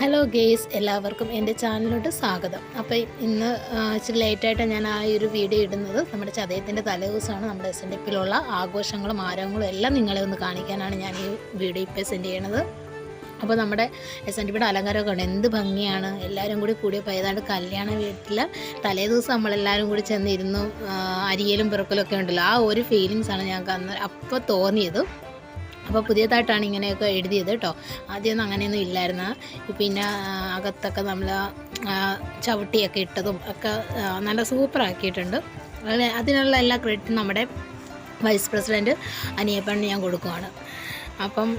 Hello guys എല്ലാവർക്കും എന്റെ ചാനലിലോട്ട് സ്വാഗതം. അപ്പോൾ ഇന്ന് ഇച്ചിരി ലേറ്റായിട്ടാണ് ഞാൻ ആ ഒരു വീഡിയോ ഇടുന്നത്. നമ്മുടെ ചതയത്തിന്റെ തലേദിവസമാണ് നമ്മുടെ എസ് എൻ ഡി പിയിലുള്ള ആഘോഷങ്ങളും ആരവങ്ങളും എല്ലാം നിങ്ങളെ ഒന്ന് കാണിക്കാനാണ് ഞാൻ ഈ വീഡിയോ ഇപ്പോൾ സെൻഡ് ചെയ്യണത്. അപ്പോൾ നമ്മുടെ എസ് എൻ ഡി പിയുടെ അലങ്കാരമൊക്കെ ഉണ്ട് എന്ത് ഭംഗിയാണ്. എല്ലാവരും കൂടി കൂടിയപ്പോൾ ഏതാണ്ട് കല്യാണ വീട്ടിൽ തലേ ദിവസം നമ്മളെല്ലാവരും കൂടി ചെന്നിരുന്നു. അരിയലും പിറക്കലും ഒക്കെ ഉണ്ടല്ലോ. ആ ഒരു ഫീലിങ്സാണ് ഞങ്ങൾക്ക് അന്ന് അപ്പോൾ തോന്നിയത്. അപ്പോൾ പുതിയതായിട്ടാണ് ഇങ്ങനെയൊക്കെ എഴുതിയത് കേട്ടോ. ആദ്യമൊന്നും അങ്ങനെയൊന്നും ഇല്ലായിരുന്നു. പിന്നെ അകത്തൊക്കെ നമ്മൾ ചവിട്ടിയൊക്കെ ഇട്ടതും ഒക്കെ നല്ല സൂപ്പറാക്കിയിട്ടുണ്ട്. അതിന് അതിനുള്ള എല്ലാ ക്രെഡിറ്റും നമ്മുടെ വൈസ് പ്രസിഡന്റ് അനിയപ്പണ് ഞാൻ കൊടുക്കുവാണ്. അപ്പം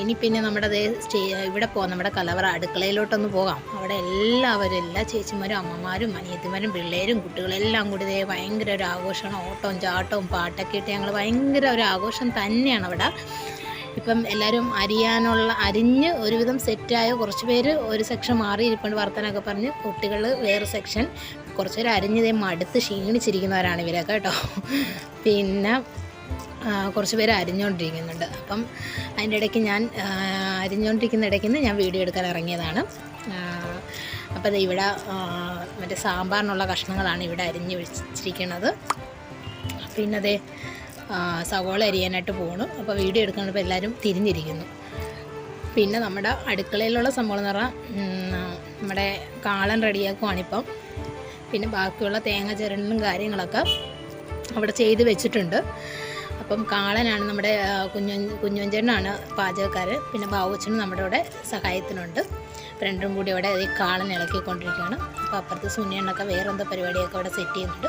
ഇനി പിന്നെ നമ്മുടെ അതേ സ്റ്റേ ഇവിടെ പോകാം നമ്മുടെ കലവറ അടുക്കളയിലോട്ടൊന്ന് പോകാം. അവിടെ എല്ലാവരും എല്ലാ ചേച്ചിമാരും അമ്മമാരും അനിയത്തിമാരും പിള്ളേരും കുട്ടികളെല്ലാം കൂടി ഇതേ ഭയങ്കര ഒരു ആഘോഷമാണ്. ഓട്ടവും ചാട്ടവും പാട്ടൊക്കെ ഇട്ട് ഞങ്ങൾ ഭയങ്കര ഒരു ആഘോഷം തന്നെയാണ് അവിടെ. ഇപ്പം എല്ലാവരും അരിയാനുള്ള അരിഞ്ഞ് ഒരുവിധം സെറ്റായ കുറച്ച് പേര് ഒരു സെക്ഷൻ മാറി ഇരിപ്പുണ്ട് വർത്തനമൊക്കെ പറഞ്ഞ്. കുട്ടികൾ വേറെ സെക്ഷൻ കുറച്ച് പേര് അരിഞ്ഞതേ മടുത്ത് ക്ഷീണിച്ചിരിക്കുന്നവരാണ് ഇവരൊക്കെ കേട്ടോ. പിന്നെ കുറച്ച് പേര് അരിഞ്ഞുകൊണ്ടിരിക്കുന്നുണ്ട് അപ്പം അതിന്റെ ഇടയ്ക്ക് ഞാൻ അരിഞ്ഞുകൊണ്ടിരിക്കുന്ന ഇടയ്ക്ക് നിന്ന് ഞാൻ വീഡിയോ എടുക്കാൻ ഇറങ്ങിയതാണ്. അപ്പോൾ അത് ഇവിടെ മറ്റേ സാമ്പാറിനുള്ള കഷ്ണങ്ങളാണ് ഇവിടെ അരിഞ്ഞ് വെച്ചിരിക്കുന്നത് പിന്നെ അതേ സവോള അരിയാനായിട്ട് പോണു. അപ്പോൾ വീഡിയോ എടുക്കുന്നപ്പോൾ എല്ലാവരും തിരിഞ്ഞിരിക്കുന്നു. പിന്നെ നമ്മുടെ അടുക്കളയിലുള്ള സംഭവം എന്ന് പറഞ്ഞാൽ നമ്മുടെ കാളൻ റെഡിയാക്കുവാണിപ്പം പിന്നെ ബാക്കിയുള്ള തേങ്ങ ചിരണ്ടലും കാര്യങ്ങളൊക്കെ അവിടെ ചെയ്ത് വെച്ചിട്ടുണ്ട്. അപ്പം കാളനാണ് നമ്മുടെ കുഞ്ഞു കുഞ്ഞുഞ്ചേട്ടനാണ് പാചകക്കാരൻ പിന്നെ ബാവുച്ചനും നമ്മുടെ ഇവിടെ സഹായത്തിനുണ്ട്. രണ്ടും കൂടി ഇവിടെ ഈ കാളൻ ഇളക്കിക്കൊണ്ടിരിക്കുകയാണ്. അപ്പോൾ അപ്പുറത്ത് സുനിയണ്ണൊക്കെ വേറെ എന്തോ പരിപാടിയൊക്കെ അവിടെ സെറ്റ് ചെയ്യുന്നുണ്ട്.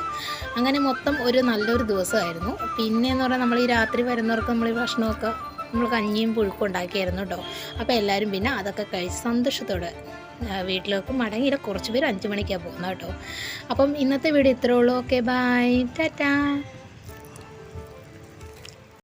അങ്ങനെ മൊത്തം ഒരു നല്ലൊരു ദിവസമായിരുന്നു. പിന്നെ എന്ന് പറഞ്ഞാൽ നമ്മൾ ഈ രാത്രി വരുന്നവർക്ക് നമ്മൾ ഈ ഭക്ഷണമൊക്കെ നമ്മൾ കഞ്ഞിയും പുഴുക്കും ഉണ്ടാക്കിയായിരുന്നു കേട്ടോ. അപ്പോൾ എല്ലാവരും പിന്നെ അതൊക്കെ കഴിച്ച് സന്തോഷത്തോടെ വീട്ടിലേക്ക് മടങ്ങിയില്ല. കുറച്ച് പേര് അഞ്ച് മണിക്കാണ് പോകുന്നത് കേട്ടോ. അപ്പം ഇന്നത്തെ വീഡിയോ ഇത്രേ ഉള്ളൂ. Okay bye Tata